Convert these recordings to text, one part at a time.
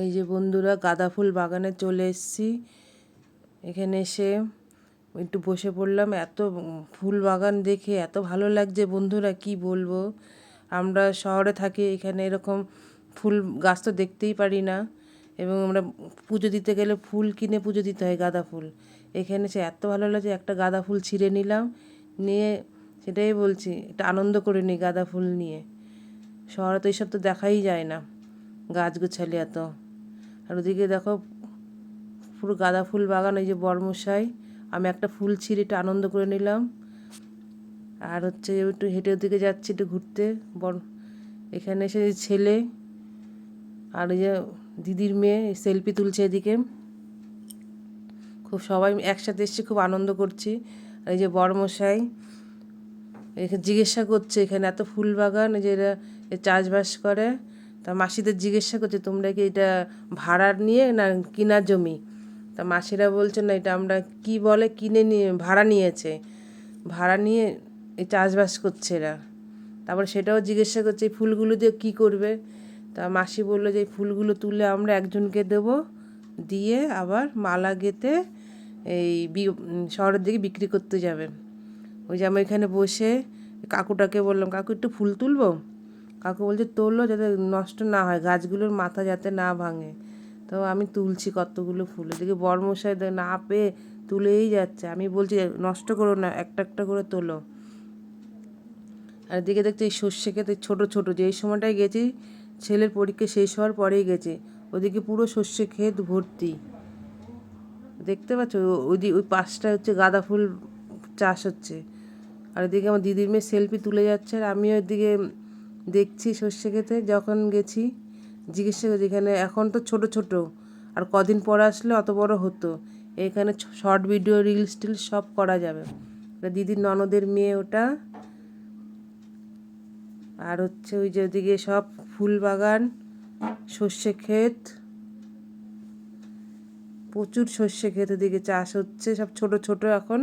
এই যে বন্ধুরা গাঁদা ফুল বাগানে চলে এসেছি। এখানে এসে একটু বসে পড়লাম। এত ফুল বাগান দেখে এত ভালো লাগছে বন্ধুরা, কি বলব? আমরা শহরে থাকি, এখানে এরকম ফুল গাছ তো দেখতেই পারি না। এবং আমরা পুজো দিতে গেলে ফুল কিনে পুজো দিতে হয় গাঁদা ফুল। এখানে সে এত ভালো লাগছে, একটা গাঁদা ফুল ছিঁড়ে নিলাম, নিয়ে সেটাই বলছি, একটা আনন্দ করে নিই গাঁদা ফুল নিয়ে। শহরে তো এইসব তো দেখাই যায় না, গাছ গোছালি এত। আর ওদিকে দেখো পুরো গাঁদা ফুল বাগান ওই যে বর্মশাই। আমি একটা ফুল ছিঁড়ে একটু আনন্দ করে নিলাম। আর হচ্ছে একটু হেঁটে ওদিকে যাচ্ছি একটু ঘুরতে। বর, এখানে এসে ছেলে আর ওই যে দিদির মেয়ে সেলফি তুলছে এদিকে। খুব সবাই একসাথে এসেছি খুব আনন্দ করছি। আর এই যে বর্মশাই এখানে জিজ্ঞাসা করছে, এখানে এত ফুল বাগান যে এরা চাষবাস করে। তা মাসিদের জিজ্ঞাসা করছে, তোমরা কি এটা ভাড়ার নিয়ে না কিনা জমি? তা মাসিরা বলছে, না, এটা আমরা কি বলে কিনে নিয়ে, ভাড়া নিয়েছে। ভাড়া নিয়ে এই চাষবাস করছে এরা। তারপরে সেটাও জিজ্ঞাসা করছে, এই ফুলগুলো দিয়ে কী করবে? তা মাসি বলল যে, এই ফুলগুলো তুলে আমরা একজনকে দেবো, দিয়ে আবার মালা গেতে এই শহরের দিকে বিক্রি করতে যাবে। ওই যে আমি এখানে বসে কাকুটাকে বললাম, কাকু, একটু ফুল তুলবো? কাকু বলছে, তুললো যাতে নষ্ট না হয়, গাছগুলোর মাথা যাতে না ভাঙে। তো আমি তুলছি কতগুলো ফুল, এদিকে বর্মশাই না পেয়ে তুলেই যাচ্ছে। আমি বলছি, নষ্ট করো না, একটা একটা করে তোলো। আর এদিকে দেখছি, এই সর্ষে খেতে ছোটো ছোটো, যে এই সময়টায় গেছি, ছেলের পরীক্ষা শেষ হওয়ার পরেই গেছে। ওদিকে পুরো সর্ষে ক্ষেত ভর্তি। দেখতে পাচ্ছ ওই ওই পাশটা হচ্ছে গাঁদা ফুল চাষ হচ্ছে। আর এদিকে আমার দিদির মেয়ে সেলফি তুলে যাচ্ছে, আর আমিও এদিকে দেখছি সর্ষে খেতে যখন গেছি, জিজ্ঞাসা করছি এখানে এখন তো ছোট ছোট, আর কদিন পর আসলে অত বড় হতো। এখানে শর্ট ভিডিও রিলস টিলস সব করা যাবে। দিদির ননদের মেয়ে ওটা। আর হচ্ছে ওই যে ওদিকে সব ফুল বাগান সর্ষে ক্ষেত প্রচুর সর্ষে ক্ষেত ওদিকে চাষ হচ্ছে, সব ছোট ছোট এখন।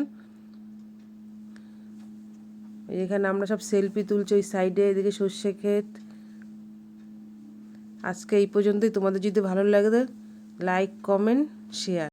এখানে আমরা সব সেলফি তুলছি, ওই সাইডে এদিকে সর্ষে ক্ষেত। আজকে এই পর্যন্তই। তোমাদের যদি ভালো লাগে লাইক কমেন্ট শেয়ার